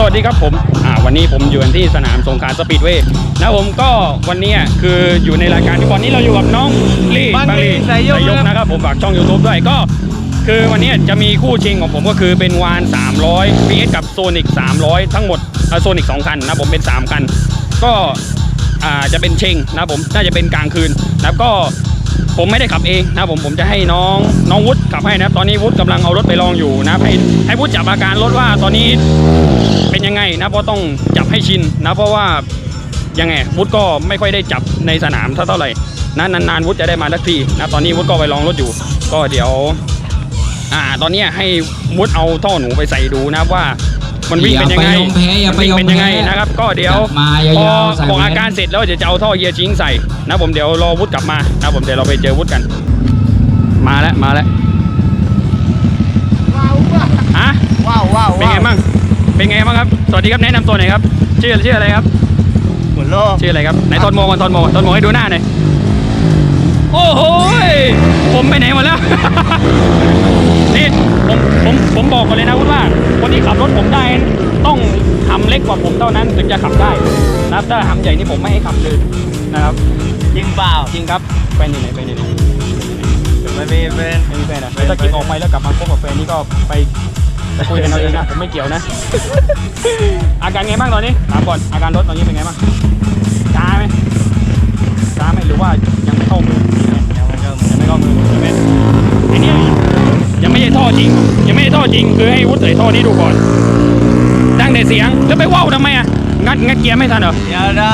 สวัสดีครับผมอ่าวันนี้ผมอยู่กันที่สนามสงขลาสปีดเวย์นะผมก็วันนี้อะคืออยู่ในรายการที่วันนี้เราอยู่กับน้องลี่บางลี่สายยกกนะครับผมฝากช่อง YouTube ด้วยก็ คือวันนี้จะมีคู่ชิงของผมก็คือเป็นวาน 300 PS กับโซนิก300 ทั้งหมดโซนิก2คันนะผมเป็น 3 คัน ก็อ่าจะเป็นเชงนะผมน่าจะเป็นกลางคืนนะครับก็ ผมไม่ได้ขับเองนะผมผมจะให้น้องน้องวุฒิขับให้นะตอนนี้วุฒิกำลังเอารถไปลองอยู่นะให้ให้วุฒิจับอาการรถว่าตอนนี้เป็นยังไงนะเพราะต้องจับให้ชินนะเพราะว่ายังไงวุฒิก็ไม่ค่อยได้จับในสนามเท่าเท่าไหร่นะนานๆวุฒิจะได้มาสักทีนะตอนนี้วุฒิก็ไปลองรถอยู่ ก็เดี๋ยวอ่าตอนนี้ให้มุดเอาท่อหนูไปใส่ดูนะว่า มันวิ่งเป็นยังไงอย่าไปยอมแพ้อย่าไปยอมนวิ่งเป็นยังไงแพ้นะครับก็เดี๋ยวมายาวๆพอใส่บอกแว่นอาการเสร็จแล้วเดี๋ยวจะเอาท่อเฮียชิงใส่นะผมเดี๋ยวรอวุฒิกลับมานะผมเดี๋ยวเราไปเจอวุฒิกัน มาแล้วมาแล้วว้าวว้าวฮะว้าวว้าวเป็นไงบ้างเป็นไงบ้างครับสวัสดีครับแนะนำตัวหน่อยครับชื่อชื่ออะไรครับหมุนโลกชื่ออะไรครับไหนตอนโมก่อนตอนโมก่อนตอนโมให้ดูหน้าหน่อย โอ้โหยผมไปไหนหมดแล้ว นี่ผมผมผมบอกก่อนเลยนะว่า คนที่ขับรถผมได้ต้องหำเล็กกว่าผมเท่านั้นถึงจะขับได้นะครับถ้าหำใหญ่นี่ผมไม่ให้ขับเลยนะครับ จริงเปล่าจริงครับแฟนอยู่ไหนแฟนอยู่ไหนไม่มีเป็นไม่มีแฟนอะถ้ากินออกไปแล้วกลับมาพบกับแฟนนี่ก็ไปไปคุยกันเอาเองนะผมไม่เกี่ยวนะ อาการไงบ้างตอนนี้ถามก่อนอาการรถตอนนี้เป็นไงบ้าง จริงคือให้วุฒิใส่ท่อนี้ดูก่อน ดังแต่เสียงแล้วไปว่าวทำไมอะงัดงัดเกียร์ไม่ทันเหรอ เดี๋ยวนะ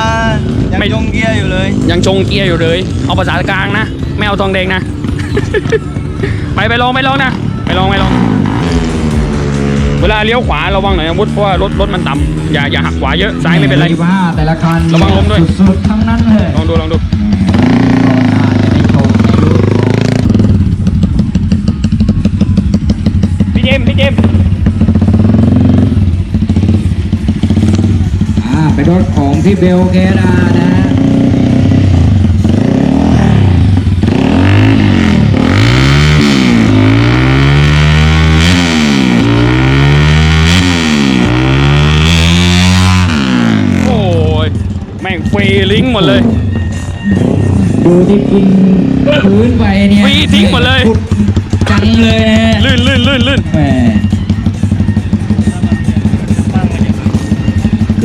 ยังไม่ จงเกียร์อยู่เลยยังชงเกียร์อยู่เลย เอาภาษากลางนะไม่เอาทองแดงนะ ไปไปลองไปลองนะไปลองไปลอง เวลาเลี้ยวขวาระวังหน่อยนะวุฒิเพราะว่ารถรถมันต่ำอย่าอย่าหักขวาเยอะซ้ายไม่เป็นไร ว่าแต่ละคันระวังลมด้วย สุดๆทั้งนั้นเลยลองดูลองดู พี่เบลเกดานะโอ้ยแม่งฟรีลิงก์หมดเลย ดูที่กินพื้นไปเนี่ยฟรีทิ้งหมดเลย จังเลยนะฮะลื่นลื่นลื่นลื่นแหม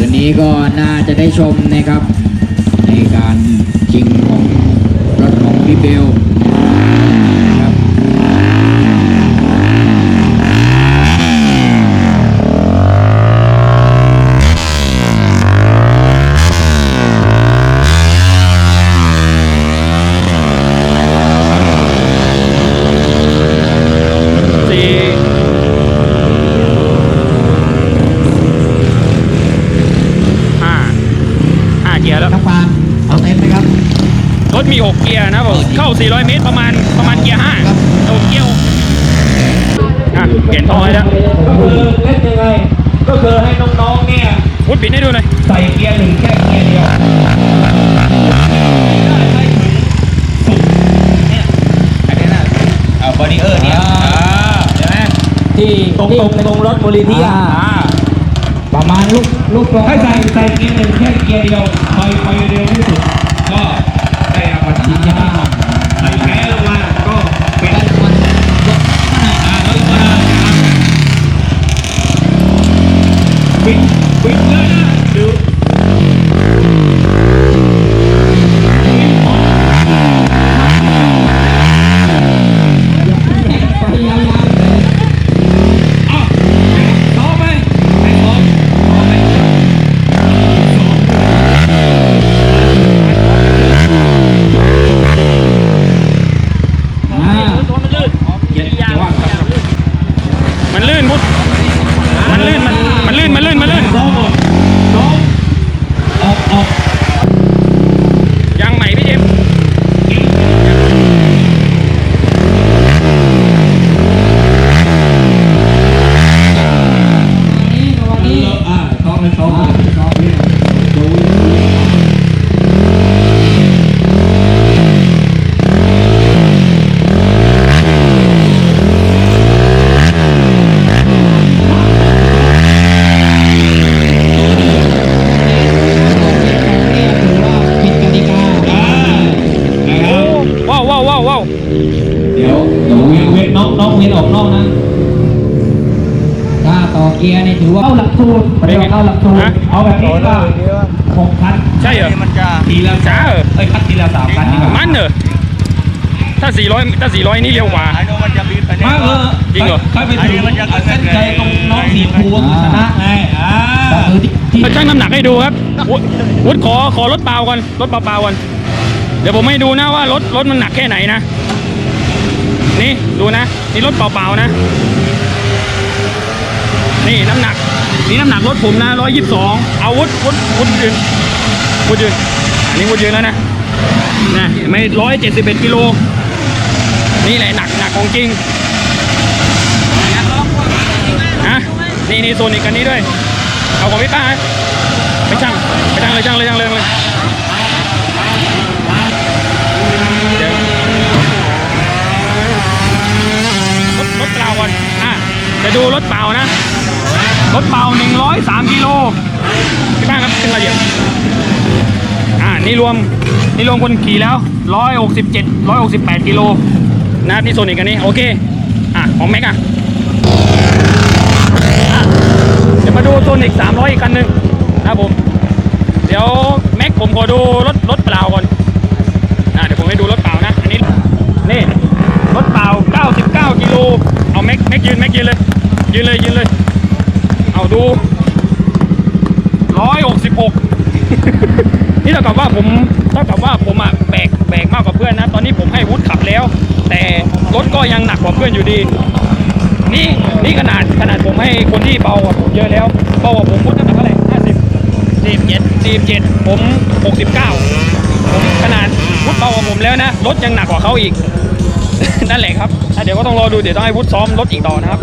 นนี้ก็น่าจะได้ชมนะครับ ในการจริงของรถของพี่เบล 400 เมตรประมาณประมาณเกียร์5เอาเกียร์หกอะเปลี่ยนท่อให้แล้วก็คือเล่นยังไงก็คือให้น้องๆเนี่ยพุดปิดให้ดูหน่อยใส่เกียร์หนึ่งแค่เกียร์เดียวได้ไม่ถึงสุดเนี่ยอันนี้นะเอาบอดี้เออร์เนี่ยใช่ไหมที่ตรงตรงตรงรถโมลิที่อะประมาณลูกลูกกลองให้ใส่ใส่เกียร์หนึ่งแค่เกียร์เดียวไปไปเร็วที่สุดก็ได้รางวัลที่ห้าใส่แพ้ลงมาก็เป็น ได้รางวัล อ่าแล้วก็ปิดปิดเลยนะดู พยายามเลย อ้าวซ้อมไหมให้ซ้อมซ้อมไหมซ้อม นออกนอกนะถ้าต่อเกียร์นี่ถือว่าเข้าหลักสูตรปฏิบัติเข้าหลักสูตรฮะเอาแบบนี้ก็หกคันใช่เหรอนี่มันจะทีละช้าเหรอเอ้ยคัดทีละสามคันดีกว่ามันเหรอถ้า 400 ถ้า 400 นี่เร็วกว่าไอ้โนมันจะบีบไปมาเออจริงเหรอใครไปถึงเส้นใจตรงน้องสีภูก็คือชนะไงอ่าก็คือที่ที่เราชั่งน้ำหนักให้ดูครับวุฒิวุฒิขอขอรถเปล่าก่อน รถเปล่าๆก่อน เดี๋ยวผมให้ดูนะว่ารถรถมันหนักแค่ไหนนะ นี่ดูนะ นี่รถเปล่าๆนะ นี่น้ำหนัก นี่น้ำหนักรถผมนะร้อยยี่สิบสองอาวุฒิวุฒวุฒยืนวุฒยืนอันนี้วุฒยืนแล้วนะนะไม่ร้อยเจ็ดสิบเอ็ดกิโลนี่แหละหนักหนักของจริงฮะนี่นี่โซนอีกกันนี้ด้วย เอาของพี่ป้าไมไปช่างไปช่างเลยช่างเลยช่างเลยช่างเลยเดี๋ยวรถ รถเปล่านอะจะดูรถเปล่านะ รถเปล่า103กิโลพี่ป้างครับขึ้นมาเดี๋ยวอ่านี่รวมนี่รวมคนขี่แล้ว 167 168กิโลนะครับนี่โซนิกอันนี้โอเคอะของแม็กอะอะเดี๋ยวมาดูโซนิก300อีกคันหนึ่งนะครับผม เดี๋ยวแม็กผมขอดูรถรถเปล่าก่อนอะเดี๋ยวผมให้ดูรถเปล่านะอันนี้นี่รถเปล่า 99กิโลเอา แม็กแม็กยืนแม็กยืนเลยยืนเลยยืนเลย เอาดูร้อยหกสิบหกนี่เท่ากับว่าผมเท่ากับว่าผมอะแบกแบกมากกว่าเพื่อนนะ ตอนนี้ผมให้วุฒิขับแล้ว แต่รถก็ยังหนักกว่าเพื่อนอยู่ดี นี่นี่ขนาดขนาดผมให้คนที่เบากว่าผมเยอะแล้วเบากว่าผมวุฒิน้ำหนักเท่าไหร่ห้าสิบสี่เจ็ดสี่เจ็ดผมหกสิบเก้าผมขนาดวุฒิเบากว่าผมแล้วนะรถยังหนักกว่าเขาอีก นั่นแหละครับเดี๋ยวก็ต้องรอดูเดี๋ยวต้องให้วุฒิซ้อมรถอีกต่อนะครับ